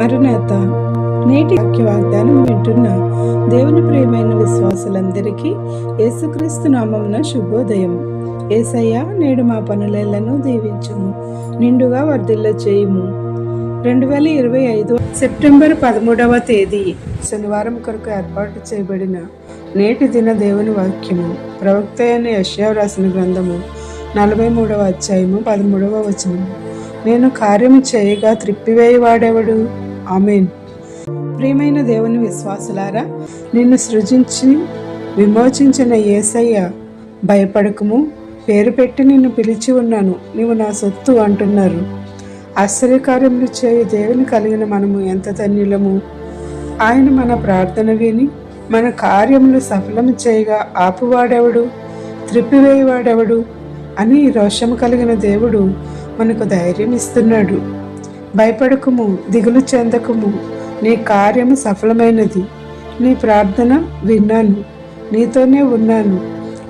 మరునాత నేటి వాక్య వాగ్దానం వింటున్న దేవుని ప్రియమైన విశ్వాసులందరికీ యేసుక్రీస్తు నామమున శుభోదయం. ఏసయ్య నేడు మా పనులను దీవించుము నిండుగా వర్ధిల్ల చేయుము రెండు వేల ఇరవై ఐదు సెప్టెంబర్ పదమూడవ తేదీ శనివారం కొరకు ఏర్పాటు చేయబడిన నేటి దిన దేవుని వాక్యము. ప్రవక్త అయిన యశ్యా రాసిన గ్రంథము నలభై మూడవ అధ్యాయము పదమూడవ వచనం నేను కార్యము చేయగా త్రిప్పివేయవాడెవడు? ఆమెన్. ప్రియమైన దేవుని విశ్వాసులారా నిన్ను సృజించి విమోచించిన ఏసయ్య భయపడకము. పేరు పెట్టి నిన్ను పిలిచి ఉన్నాను. నీవు నా సొత్తు అంటున్నారు. ఆశ్చర్యకార్యములు చేయు దేవుని కలిగిన మనము ఎంత ధన్యులము. ఆయన మన ప్రార్థన విని మన కార్యములు సఫలము చేయగా ఆపువాడెవడు? త్రిప్పివేయవాడెవడు? అని రోషము కలిగిన దేవుడు మనకు ధైర్యం ఇస్తున్నాడు భయపడకుము దిగులు చెందకుము. నీ కార్యము సఫలమైనది. నీ ప్రార్థన విన్నాను. నీతోనే ఉన్నాను.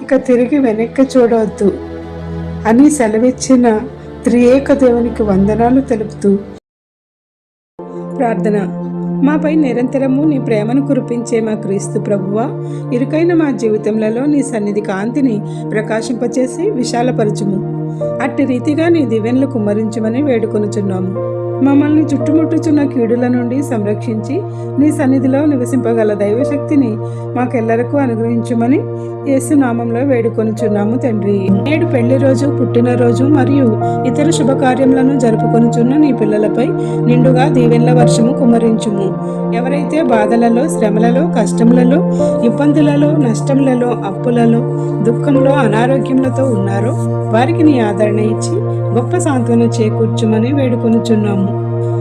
ఇక తిరిగి వెనక్కి చూడవద్దు. అని సెలవిచ్చిన త్రియేక దేవునికి వందనాలు తెలుపుతూ ప్రార్థన. మాపై నిరంతరము నీ ప్రేమను కురిపించే మా క్రీస్తు ప్రభువా ఇరుకైన మా జీవితంలో నీ సన్నిధి కాంతిని ప్రకాశింపచేసి విశాలపరచుము. అట్టి రీతిగా నీ దివెన్లు కుమ్మరించమని వేడుకొనుచున్నాము. మమ్మల్ని చుట్టుముట్టుచున్న కీడుల నుండి సంరక్షించి నీ సన్నిధిలో నివసింపగల దైవశక్తిని మాకెల్లరకు అనుగ్రహించమని యేసునామంలో వేడుకొనుచున్నాము తండ్రి. నేడు పెళ్ళి రోజు పుట్టినరోజు మరియు ఇతర శుభకార్యములను జరుపుకొనుచున్న నీ పిల్లలపై నిండుగా దీవెన్ల వర్షము కుమరించుము ఎవరైతే బాధలలో శ్రమలలో కష్టములలో ఇబ్బందులలో నష్టములలో అప్పులలో దుఃఖంలో అనారోగ్యములతో ఉన్నారో వారికి నీ ఆదరణ ఇచ్చి గొప్ప సాంత్వన చేకూర్చుమని వేడుకొనుచున్నాము.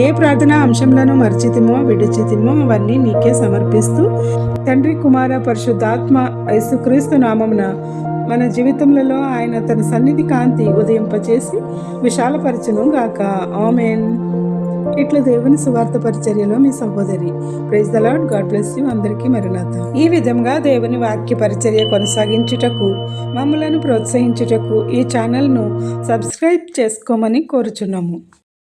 ఏ ప్రార్థనా అంశంలను మర్చితిమో విడిచితిమో అవన్నీ నీకే సమర్పిస్తూ తండ్రి కుమార పరిశుద్ధాత్మ యేసుక్రీస్తు నామమున మన జీవితంలో ఆయన తన సన్నిధి కాంతి ఉదయింపచేసి విశాలపరచును గాక. ఆమెన్. ఇట్లా దేవుని సువార్త పరిచర్యలో మీ సహోదరి. Praise the lord god bless you అందరికీ మరణాత ఈ విధంగా దేవుని వాక్య పరిచర్య కొనసాగించుటకు మమ్మలను ప్రోత్సహించుటకు ఈ ఛానల్ను సబ్స్క్రైబ్ చేసుకోమని కోరుచున్నాము.